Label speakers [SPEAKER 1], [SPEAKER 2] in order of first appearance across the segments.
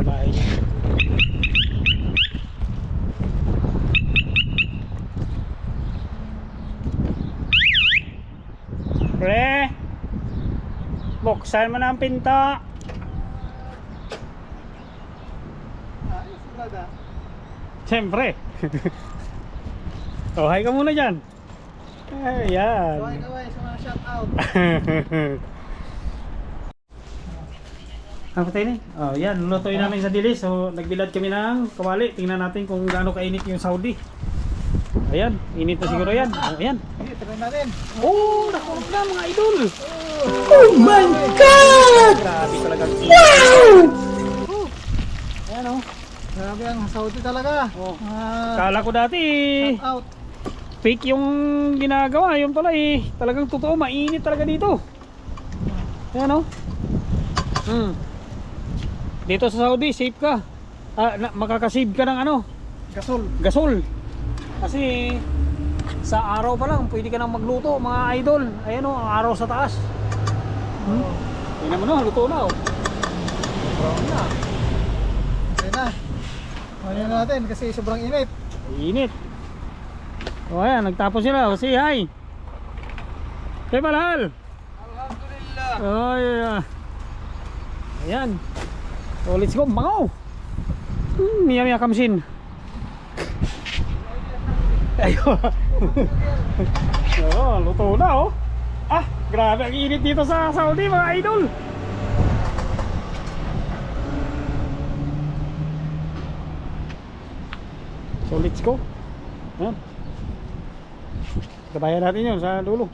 [SPEAKER 1] Bahay niya. Pre! Buksan mo na ang pinto.
[SPEAKER 2] Ayos, brada.
[SPEAKER 1] Siyempre. oh, hi ka muna dyan. Ayan.
[SPEAKER 2] Kaway-kaway sa mga shout out.
[SPEAKER 1] Ang patay ni? Oh, yan. Lutuin namin sa dilis. So, nagbilad kami ng kawali. Tingnan natin kung gaano kainit yung Saudi. Ayan. Init na siguro yan. Oh, ayan.
[SPEAKER 2] Try natin.
[SPEAKER 1] Oh, nakulog na mga idol.
[SPEAKER 3] Oh my God!
[SPEAKER 1] Grabe talaga. Wow! Ayan oh.
[SPEAKER 2] Grabe ang Saudi talaga.
[SPEAKER 1] Oh.
[SPEAKER 2] Ah,
[SPEAKER 1] Kala ko dati
[SPEAKER 2] shout out.
[SPEAKER 1] fake yung ginagawa. Yun pala eh. Talagang totoo. Mainit talaga dito. Ayan oh. Hmm. Dito sa Saudi, safe ka. Ah, na, makakasave ka ng ano,
[SPEAKER 2] Gasol.
[SPEAKER 1] gasol. Kasi sa araw pa lang, pwede ka nang magluto, mga idol. Ayan o, ang araw sa taas. Hmm? Tingnan mo na, luto na o. Brown na.
[SPEAKER 2] Okay na. Ano na natin kasi sobrang init.
[SPEAKER 1] Init. O ayan, nagtapos sila. O say hi. Kay Malhal.
[SPEAKER 2] Alhamdulillah.
[SPEAKER 1] Oh, yeah. Ayan. So let's go, mangaw. Hmm, miya miya kamsin. Ayo. oh, luto na oh. Ah, grabe ang init dito sa Saudi mga idol. So let's go. Ayan. Kabayan natin yun sa dulo.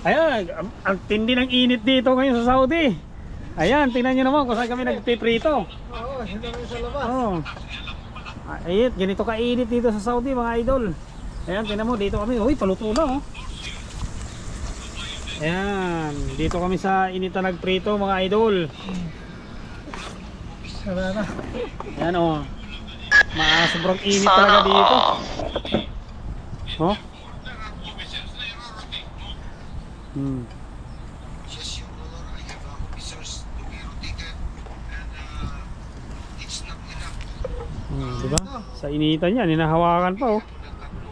[SPEAKER 1] Ayan, ang tindi ng init dito ngayon sa Saudi. Ayan, tingnan nyo naman kung saan kami nagpiprito.
[SPEAKER 2] Oo, hindi kami sa labas.
[SPEAKER 1] Oh. Ayun, ganito kainit dito sa Saudi mga idol. Ayan, tingnan mo dito kami. Uy, paluto na oh. Ayan, dito kami sa inita nagprito mga idol.
[SPEAKER 2] Wala na.
[SPEAKER 1] Ayan oh. Ma sobrang init talaga dito. Oh. Hmm. Sa initan niya, ninahawakan pa oh.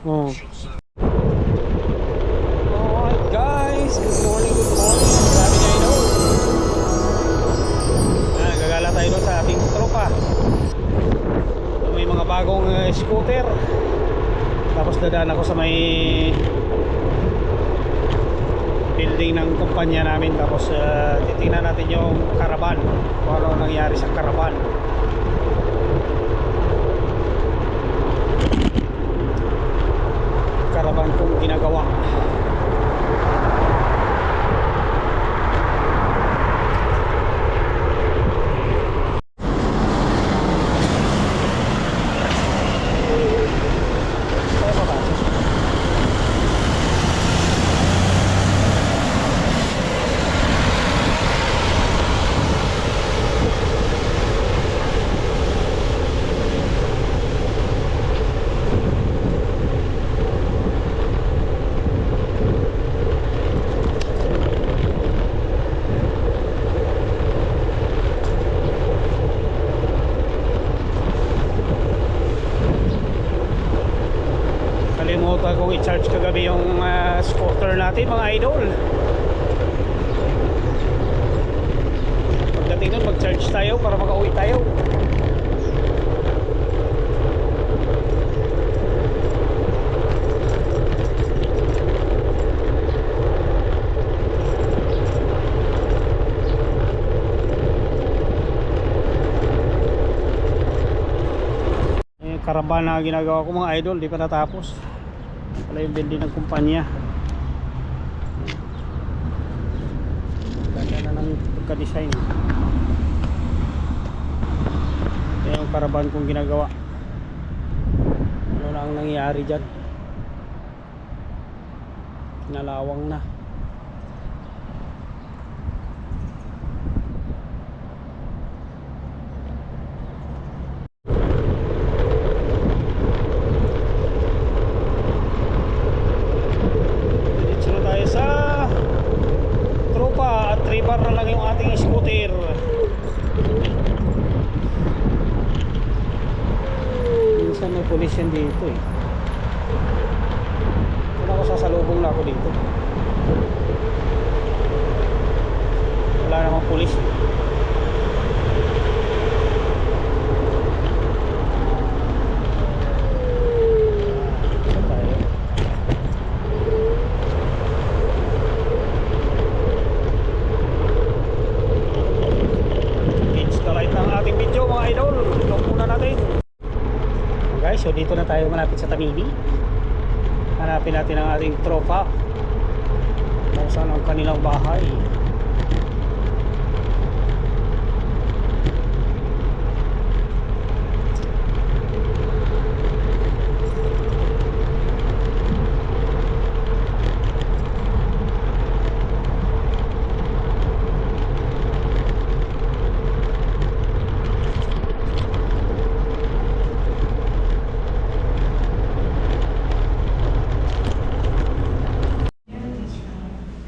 [SPEAKER 1] Oh. Guys, good morning, good morning. Sabi niya ino. Ah, gagala tayo doon sa ating tropa. May mga bagong uh, scooter. Tapos dadaan ako sa may building ng kumpanya namin tapos uh, titingnan natin yung caravan kung ano nangyari sa caravan caravan kong ginagawa i-charge kagabi yung ah, scooter natin mga idol. Pagdating nun mag-charge tayo para makauwi tayo. Yung karaban na ginagawa ko mga idol di pa natapos wala yung building ng kumpanya. Ganda na ng pagka-design. Ito yung karaban kong ginagawa. Ano na ang nangyari dyan. Kinalawang na motor na lang yung ating scooter. Minsan may pulis yan dito eh. Wala ko sasalubong na ako dito. Wala namang pulis. Kids na light ng ating video mga idol. Lock muna natin. Guys, so dito na tayo malapit sa Tamini. Hanapin natin ang ating tropa. Kung saan ang kanilang bahay.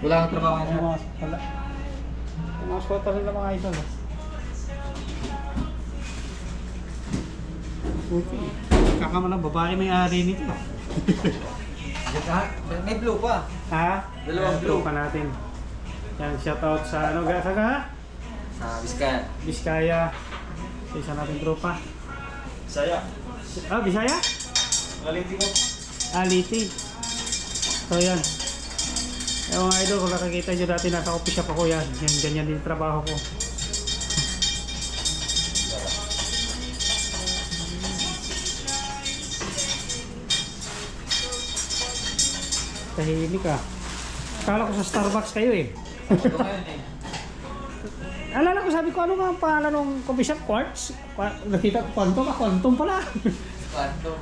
[SPEAKER 3] Wala kang trabaho
[SPEAKER 1] Ang mga, wala. Mga squatter nila mga idol. Okay. Kakama ng babae may ari nito.
[SPEAKER 3] May blue pa.
[SPEAKER 1] Ha?
[SPEAKER 3] Dalawang
[SPEAKER 1] Ayan,
[SPEAKER 3] blue.
[SPEAKER 1] tropa natin. Yan, shoutout sa ano, ga- sa ga?
[SPEAKER 3] Sa Vizcaya.
[SPEAKER 1] Biskaya. Sa isa nating tropa.
[SPEAKER 3] Saya.
[SPEAKER 1] Ah, Bisaya?
[SPEAKER 3] Galinti mo.
[SPEAKER 1] Aliti. So yan. Yung mga idol, kung nakakita nyo dati nasa coffee shop ako yan. Yan, ganyan din trabaho ko. Tahimik ah. Akala ko sa Starbucks kayo eh. Alala ko, sabi ko, ano nga ang pangalan ng coffee shop? Quartz? Qua- Nakita ko, Quantum ah, Quantum pala.
[SPEAKER 3] Kwanto.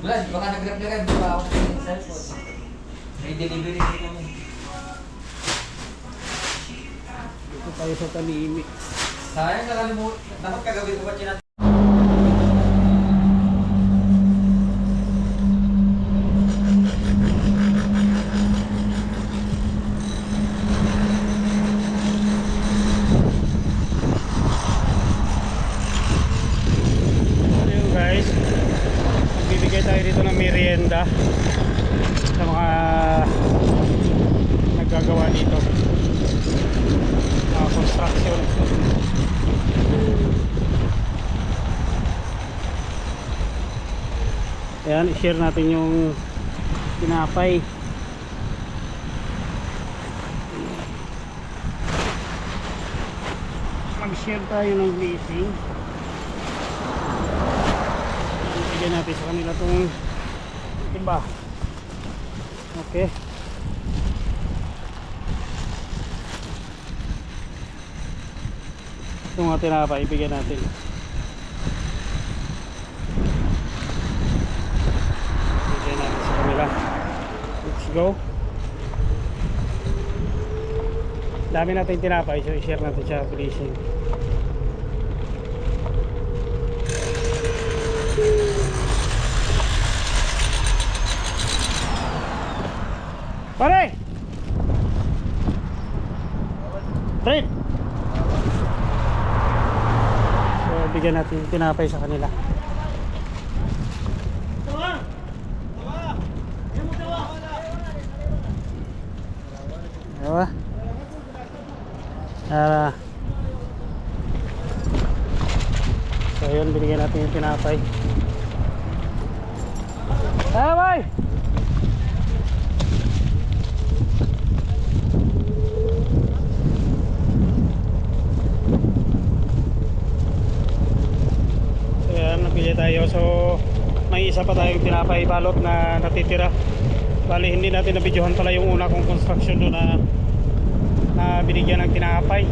[SPEAKER 3] Wala, baka nag-grab-grab. Baka ako sa cellphone. May delivery din kami.
[SPEAKER 1] Dito tayo sa Talimi.
[SPEAKER 3] Sayang nakalimutan. Dapat kagabi ko pa chinat.
[SPEAKER 1] Ayun guys, magbibigay tayo dito ng merienda sa mga naggagawa dito. Mga construction. Ayan, i-share natin yung tinapay. Mag-share tayo ng blessing. Bigyan natin sa kanila itong iba. Okay. Itong mga tinapay, ibigyan natin. Bigyan natin sa kanila. Let's go. Dami natin tinapay, so i-share natin sa blessing. Pare! Pare! So, bigyan natin tinapay sa kanila. Diba? Ah. So, yun, binigyan natin yung tinapay. Ah! Ayan, napili tayo. So, may isa pa tayong tinapay balot na natitira. Bali, hindi natin nabidyohan pala yung una kong construction doon na na binigyan ng tinapay.